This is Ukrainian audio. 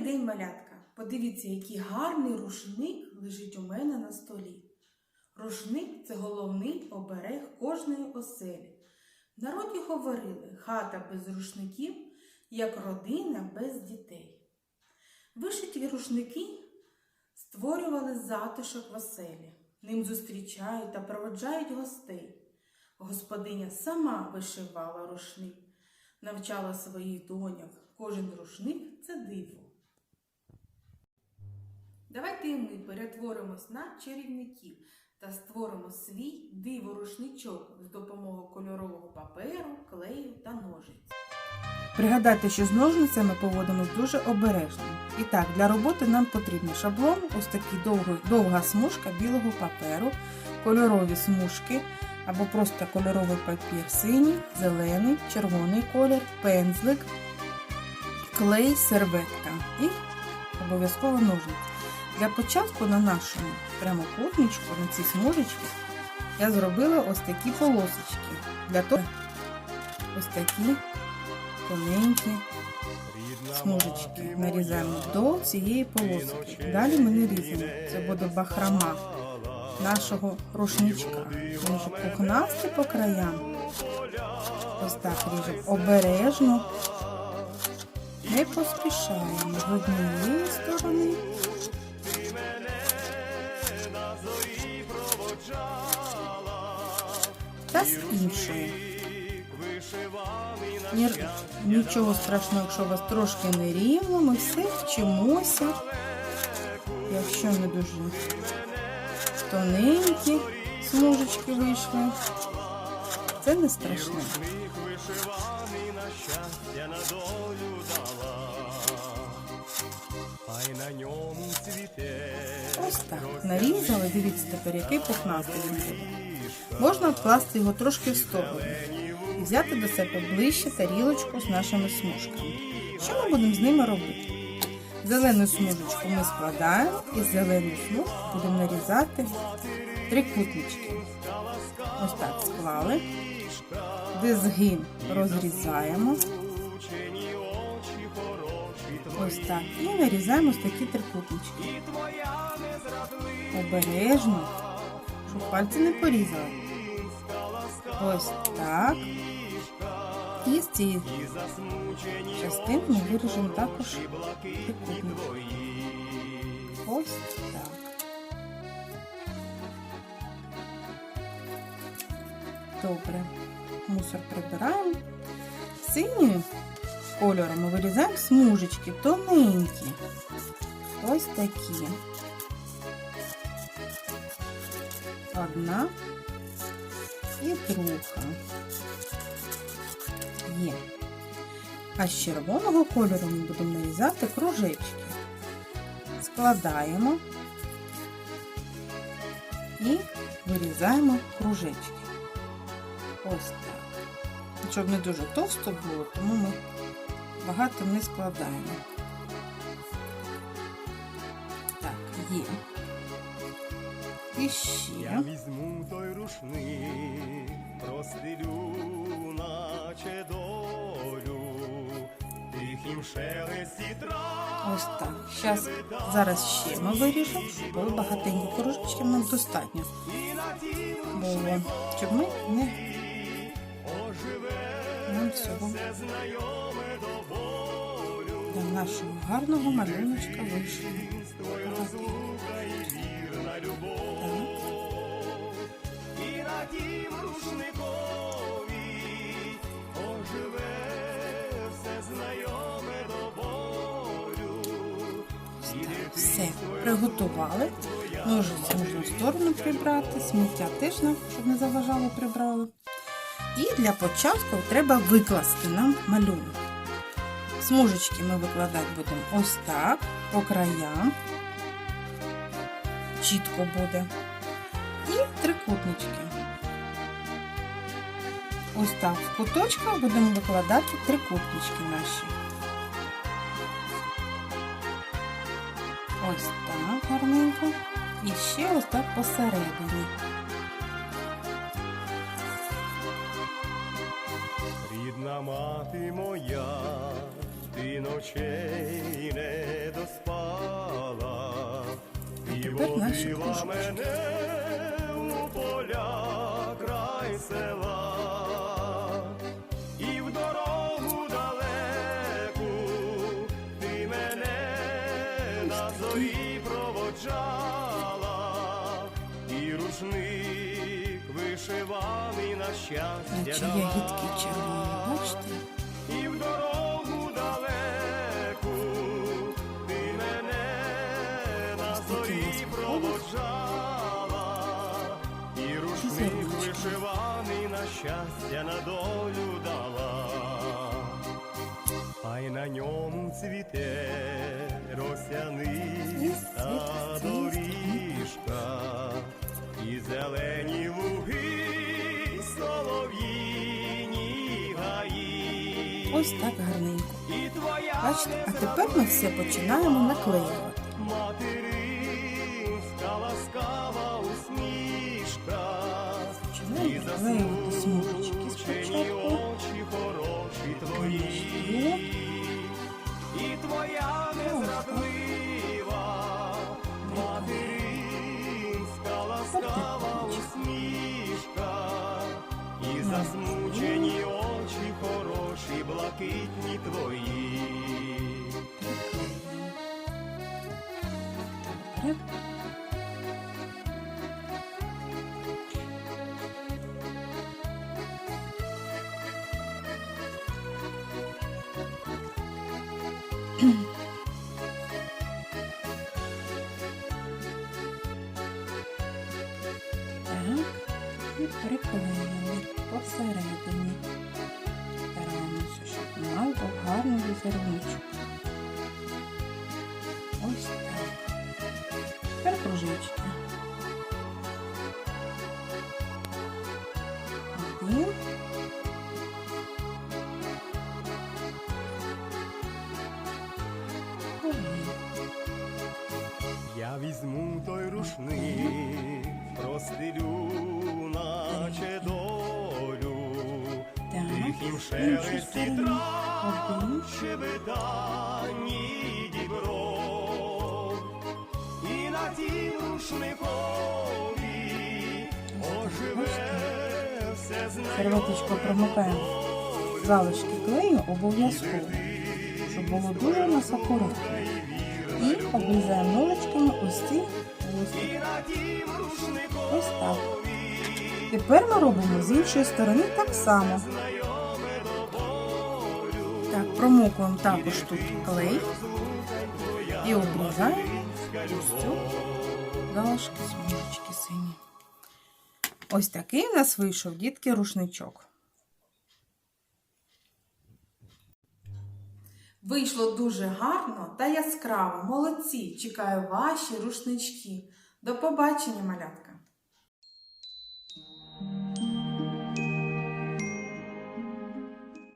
день, малятка! Подивіться, який гарний рушник лежить у мене на столі. Рушник це головний оберег кожної оселі. В народі говорили хата без рушників, як родина без дітей. Вишиті рушники створювали затишок в оселі. Ним зустрічають та проводжають гостей. Господиня сама вишивала рушник, навчала своїх доньок. Кожен рушник це диво. Давайте ми перетворимось на чарівників та створимо свій диворушничок з допомогою кольорового паперу, клею та ножиць. Пригадайте, що з ножницями поводимось дуже обережно. І так, для роботи нам потрібен шаблон, ось такий довгий, довга смужка білого паперу, кольорові смужки або просто кольоровий папір синій, зелений, червоний колір, пензлик, клей, серветка і обов'язково ножниці. Для початку на нашому прямокутничку, на цій смужечці, я зробила ось такі полосочки. Для того ось такі тоненькі смужечки нарізаємо до цієї полосочки. Далі ми не. Це буде бахрома нашого рушничка. Він вже пухнастий по краям. Ось так ріжемо обережно. Не поспішаємо з однієї сторони. Та з іншої. Ні, нічого страшного, якщо у вас трошки не рівно, ми все вчимося. Якщо не дуже тоненькі смужечки вийшли, це не страшно. Ось так. Нарізали, дивіться тепер, який пухнастий він буде. Можна вкласти його трошки в сторону і взяти до себе ближче тарілочку з нашими смужками. Що ми будемо з ними робити? Зелену смужечку ми складаємо і зелену смужку будемо нарізати трикутнички. Ось так склали. Де розрізаємо. Ось так. І нарізаємо ось такі трикутнички. Обережно, щоб пальці не порізали. Ось так. І з цієї частини ми виріжемо також трикутничок. Ось так. Добре. Мусор прибираємо. Синьою кольором ми вирізаємо смужечки тоненькі. Ось такі. Одна і друга. Є. А з червоного кольору ми будемо нарізати кружечки. Складаємо і вирізаємо кружечки. Ось так. Щоб не дуже товсто було, тому ми багато не складаємо. Так, є. І Я ще. візьму той рушник, простелю, наче долю, тихім шелесті трав. Ось так. Щас, зараз ще ми виріжемо, бо багатенько кружечків нам достатньо. Було, щоб ми не нам всього для нашого гарного малюночка вийшло. І на тім рушникові оживе все знайоме до болю. Все, приготували. Ножиці можна в сторону прибрати, сміття теж нам, щоб не заважало, прибрали. І для початку треба викласти нам малюнок. Смужечки ми викладати будемо ось так, по краям. Чітко буде. І трикутнички. Ось так в куточках будемо викладати трикутнички наші. Ось так гарненько. І ще ось так посередині. Рідна мати моя, ти ночей не доспала, і водила мене. Зорі проводжала, і рушник вишиваний на щастя. Давала. ягідки червоні, бачите? І в дорогу далеку ти мене на зорі проводжала, і рушник вишиваний на щастя на долю дала, а й на ньому цвіте росяниста Ось так гарненько. Бачите, а тепер ми все починаємо наклеювати. Починаємо наклеювати очі хороші твої. І твоя незрадлива Так, і приклеїли посередині. Стараємося, щоб мав гарну гарний. Ось так. Тепер кружечки. Шелесті трав, щебетанні дібро, і на тім рушникові оживе все знайоме Серветочко промикаємо. Залишки клею обов'язково, щоб було дуже насакуратно. І обрізаємо ноличками ось ці рушникові Ось так. Тепер ми робимо з іншої сторони так само. Так, промокуємо також тут клей і обрізаємо ось цю залишки смужечки сині. Ось такий у нас вийшов, дітки, рушничок. Вийшло дуже гарно та яскраво. Молодці! Чекаю ваші рушнички. До побачення, малятка!